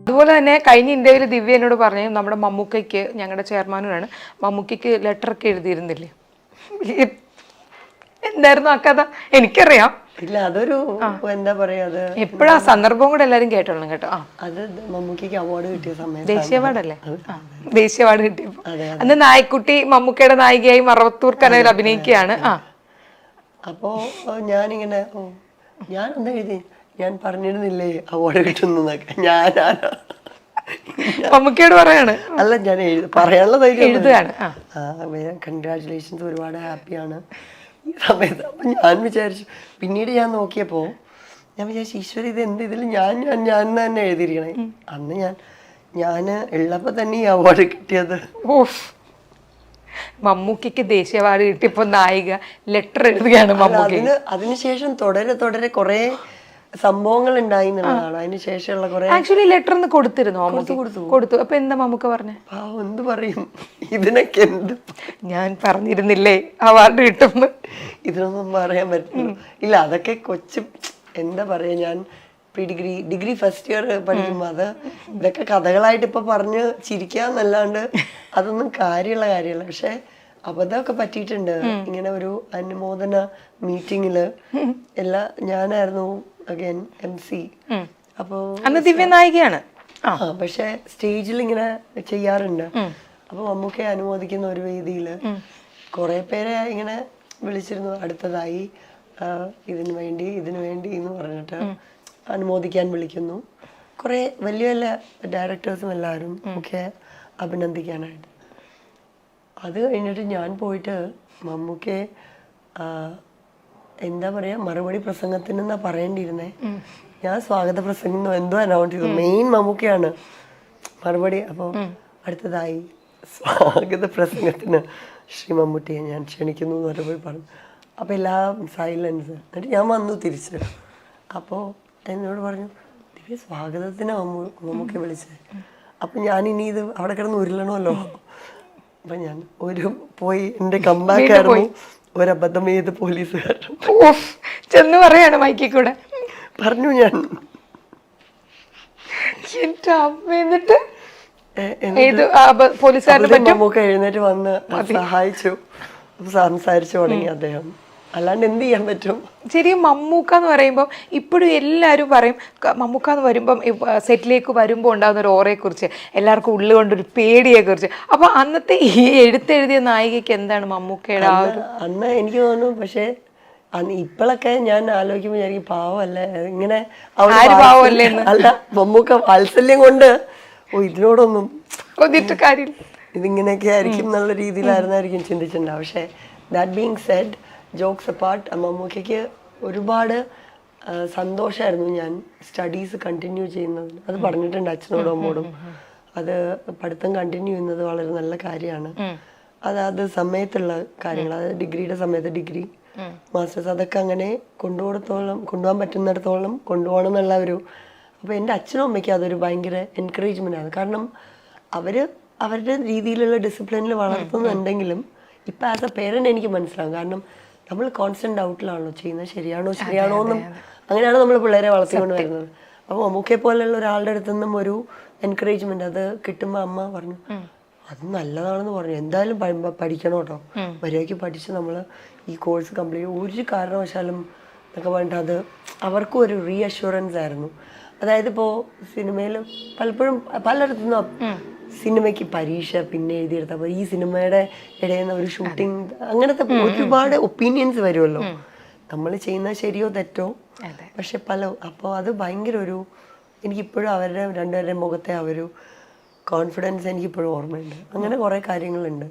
അതുപോലെ തന്നെ കഴിഞ്ഞ ഇന്ത്യയിൽ ദിവ്യ എന്നോട് പറഞ്ഞു നമ്മുടെ മമ്മൂക്കയ്ക്ക് ഞങ്ങളുടെ ചെയർമാനാണ് മമ്മൂക്കയ്ക്ക് ലെറ്റർ ഒക്കെ എഴുതിയിരുന്നില്ലേ? എന്തായിരുന്നു ആ കഥ? എനിക്കറിയാം. ഇല്ല അതൊരു എന്താ പറയാ അത് എപ്പോഴാ സന്ദർഭം കൂടെ എല്ലാരും കേട്ടോളണം കേട്ടോ. അത് മമ്മൂക്കിക്ക് അവാർഡ് കിട്ടിയ സമയത്ത് ദേശീയ അവാർഡല്ലേ അല്ലേ ദേശീയ അവാർഡ് കിട്ടിയപ്പോ അന്ന് നായ്ക്കുട്ടി മമ്മൂക്കയുടെ നായികയായി മറവത്തൂർ കനവിൽ അഭിനയിക്കുകയാണ്. ആ. അപ്പോ ഞാനിങ്ങനെ ഞാൻ എന്താ എഴുതി ഞാൻ പറഞ്ഞിരുന്നില്ലേ അവാർഡ് കിട്ടുന്നതൊക്കെ ഞാനാണ് മമ്മൂക്കയോട് പറയാണ്. അല്ല ഞാൻ എഴുതി പറയാനുള്ള ധൈര്യം. എഴുതുകയാണ്. കൺഗ്രാറ്റുലേഷൻസ് ഒരുപാട് ഹാപ്പിയാണ് ഈ സമയത്ത് അപ്പം ഞാൻ വിചാരിച്ചു പിന്നീട് ഞാൻ നോക്കിയപ്പോൾ ഞാൻ വിചാരിച്ചു ഈശ്വര ഇത് എന്ത് ഇതിൽ ഞാൻ ഞാൻ ഞാൻ തന്നെ എഴുതിയിരിക്കണേ. അന്ന് ഞാൻ ഞാൻ ഉള്ളപ്പോൾ തന്നെ ഈ അവാർഡ് കിട്ടിയത്. ഓഫ് മമ്മൂക്കയ്ക്ക് ദേശീയ അവാർഡ് കിട്ടിയപ്പോ നായിക ലെറ്റർ എഴുതുകയാണ് മമ്മൂക്കി മമ്മൂക്ക അതിന് അതിനുശേഷം തുടരെ തുടരെ കുറെ സംഭവങ്ങൾ ഉണ്ടായി എന്നുള്ളതാണ്. അതിന് ശേഷമുള്ള കുറേ ആക്ച്വലി ലെറ്റർ ഒന്ന് കൊടുത്തിരുന്നു മമ്മൂക്ക്? കൊടുത്തു അപ്പൊ എന്താ മമ്മൂക്ക പറഞ്ഞേ? പാവം എന്ത് പറയും? ഇതിനൊക്കെ എന്ത് ഞാൻ പറഞ്ഞിരുന്നില്ലേ അവാർഡ് കിട്ടും ഇതിനൊന്നും പറയാൻ പറ്റില്ല. ഇല്ല അതൊക്കെ കൊച്ചു എന്താ പറയാ ഞാൻ pre degree degree first year പഠിക്കുമ്പോൾ അത് ഇതൊക്കെ കഥകളായിട്ട് ഇപ്പൊ പറഞ്ഞ് ചിരിക്കാന്നല്ലാണ്ട് അതൊന്നും കാര്യമുള്ള കാര്യമല്ല. പക്ഷെ അബദ്ധമൊക്കെ പറ്റിയിട്ടുണ്ട്. ഇങ്ങനെ ഒരു അനുമോദന മീറ്റിങ്ങിൽ എല്ലാ ഞാനായിരുന്നു അഗൈൻ എം സി അപ്പോ അന്ന് ദിവ്യ നായികയാണ് ആ പക്ഷെ സ്റ്റേജിൽ ഇങ്ങനെ ചെയ്യാറുണ്ട് അപ്പൊ മമ്മൂക്കെ അനുമോദിക്കുന്ന ഒരു വേദിയിൽ കുറെ പേരെ ഇങ്ങനെ വിളിച്ചിരുന്നു. അടുത്തതായി ഇതിനു വേണ്ടി ഇതിനു വേണ്ടി എന്ന് പറഞ്ഞിട്ട് അനുമോദിക്കാൻ വിളിക്കുന്നു. കുറേ വലിയ വലിയ ഡയറക്ടേഴ്സും എല്ലാവരും ഒക്കെ അഭിനന്ദിക്കാനായിട്ട്. അത് കഴിഞ്ഞിട്ട് ഞാൻ പോയിട്ട് മമ്മൂക്കെ എന്താ പറയാ മറുപടി പ്രസംഗത്തിന് എന്നാ പറയേണ്ടിയിരുന്നേ. ഞാൻ സ്വാഗത പ്രസംഗം എന്തോ അനൗണ്ട് ചെയ്തു. മെയിൻ മമ്മൂക്കയാണ് മറുപടി. അപ്പോൾ അടുത്തതായി സ്വാഗത പ്രസംഗത്തിന് ശ്രീ മമ്മൂട്ടിയെ ഞാൻ ക്ഷണിക്കുന്നു എന്ന് പറഞ്ഞപ്പോൾ പറഞ്ഞു. അപ്പോൾ എല്ലാം സൈലൻസ് എന്നിട്ട് ഞാൻ വന്നു തിരിച്ച്. അപ്പോൾ എന്നോട് പറഞ്ഞു ദിവ്യ സ്വാഗതത്തിന് മമ്മൂക്കെ വിളിച്ചത്. അപ്പം ഞാൻ ഇനി ഇത് അവിടെ കിടന്ന് ഉരുളണമല്ലോ. അപ്പം ഞാൻ ഒരു പോയി എന്റെ കമ്പാക്ക് ആയിരുന്നു ഒരബദ്ധം ചെയ്ത് പോലീസുകാർ ചെന്ന് പറയാണ് മൈക്കിൽ കൂടെ. പറഞ്ഞു ഞാൻ. എന്റെ അമ്മ എന്നിട്ട്? പോലീസുകാരന് എഴുന്നേറ്റ് വന്ന് സഹായിച്ചു സംസാരിച്ചു തുടങ്ങി അദ്ദേഹം. അല്ലാണ്ട് എന്ത് ചെയ്യാൻ പറ്റും? ശരിക്കും മമ്മൂക്ക എന്ന് പറയുമ്പോൾ ഇപ്പോഴും എല്ലാവരും പറയും മമ്മൂക്ക എന്ന് വരുമ്പം സെറ്റിലേക്ക് വരുമ്പോൾ ഉണ്ടാകുന്ന ഒരു ഓറയെക്കുറിച്ച് എല്ലാവർക്കും ഉള്ളുകൊണ്ടൊരു പേടിയെ കുറിച്ച് അപ്പൊ അന്നത്തെ ഈ എഴുത്തെഴുതിയ നായികയ്ക്ക് എന്താണ് മമ്മൂക്കയുടെ ആ ഒരു അന്ന് എനിക്ക് തോന്നുന്നു പക്ഷേ അന്ന് ഇപ്പോഴൊക്കെ ഞാൻ ആലോചിക്കുമ്പോൾ വിചാരിക്കും പാവമല്ലേ? ഇങ്ങനെ പാവമല്ലേ അല്ല മമ്മൂക്ക വാത്സല്യം കൊണ്ട് ഓ ഇതിനോടൊന്നും ഇതിങ്ങനെയൊക്കെ ആയിരിക്കും എന്നുള്ള രീതിയിലായിരുന്നായിരിക്കും ചിന്തിച്ചിട്ടുണ്ടാവും പക്ഷേ that being said jokes apart മമ്മൂക്കയ്ക്ക് ഒരുപാട് സന്തോഷമായിരുന്നു ഞാൻ സ്റ്റഡീസ് കണ്ടിന്യൂ ചെയ്യുന്നത്. അത് പറഞ്ഞിട്ടുണ്ട് അച്ഛനോടും അമ്മോടും. അത് പഠിത്തം കണ്ടിന്യൂ ചെയ്യുന്നത് വളരെ നല്ല കാര്യമാണ്. അത് അത് സമയത്തുള്ള കാര്യങ്ങൾ അതായത് ഡിഗ്രിയുടെ സമയത്ത് ഡിഗ്രി മാസ്റ്റേഴ്സ് അതൊക്കെ അങ്ങനെ കൊണ്ടുപോകത്തോളം കൊണ്ടുപോകാൻ പറ്റുന്നിടത്തോളം കൊണ്ടുപോകണം എന്നുള്ള ഒരു അപ്പോൾ എന്റെ അച്ഛനും അമ്മയ്ക്കും അതൊരു ഭയങ്കര എൻകറേജ്മെന്റ് ആണ്. കാരണം അവർ അവരുടെ രീതിയിലുള്ള ഡിസിപ്ലിനിൽ വളർത്തുന്നുണ്ടെങ്കിലും ഇപ്പം ആസ് എ പേരന്റ് എനിക്ക് മനസ്സിലാവും. കാരണം നമ്മൾ കോൺസ്റ്റന്റ് ഡൗട്ടിലാണല്ലോ ചെയ്യുന്നത്. ശരിയാണോ ശരിയാണോ എന്നും അങ്ങനെയാണ് നമ്മൾ പിള്ളേരെ വളർത്തിക്കൊണ്ട് വരുന്നത്. അപ്പോൾ മമ്മൂക്കെ പോലെയുള്ള ഒരാളുടെ അടുത്തു നിന്നും ഒരു എൻകറേജ്മെന്റ് അത് കിട്ടുമ്പോൾ അമ്മ പറഞ്ഞു അത് നല്ലതാണെന്ന് പറഞ്ഞു. എന്തായാലും പഠിക്കണം കേട്ടോ. മര്യാദയ്ക്ക് പഠിച്ച് നമ്മൾ ഈ കോഴ്സ് കംപ്ലീറ്റ് ഒരു കാരണവശാലും എന്നൊക്കെ പറഞ്ഞിട്ട് അത് അവർക്കും ഒരു റീഅഷുറൻസ് ആയിരുന്നു. അതായത് ഇപ്പോൾ സിനിമയിൽ പലപ്പോഴും പലയിടത്തുനിന്നും സിനിമയ്ക്ക് പരീക്ഷ പിന്നെ എഴുതിയെടുത്താൽ ഈ സിനിമയുടെ ഇടയിൽ നിന്ന് ഒരു ഷൂട്ടിംഗ് അങ്ങനത്തെ ഒരുപാട് ഒപ്പീനിയൻസ് വരുമല്ലോ. നമ്മൾ ചെയ്യുന്ന ശരിയോ തെറ്റോ? പക്ഷെ പല അപ്പോൾ അത് ഭയങ്കര ഒരു എനിക്കിപ്പോഴും അവരുടെ രണ്ടുപേരുടെ മുഖത്തെ ആ ഒരു കോൺഫിഡൻസ് എനിക്കിപ്പോഴും ഓർമ്മയുണ്ട്. അങ്ങനെ കുറേ കാര്യങ്ങളുണ്ട്.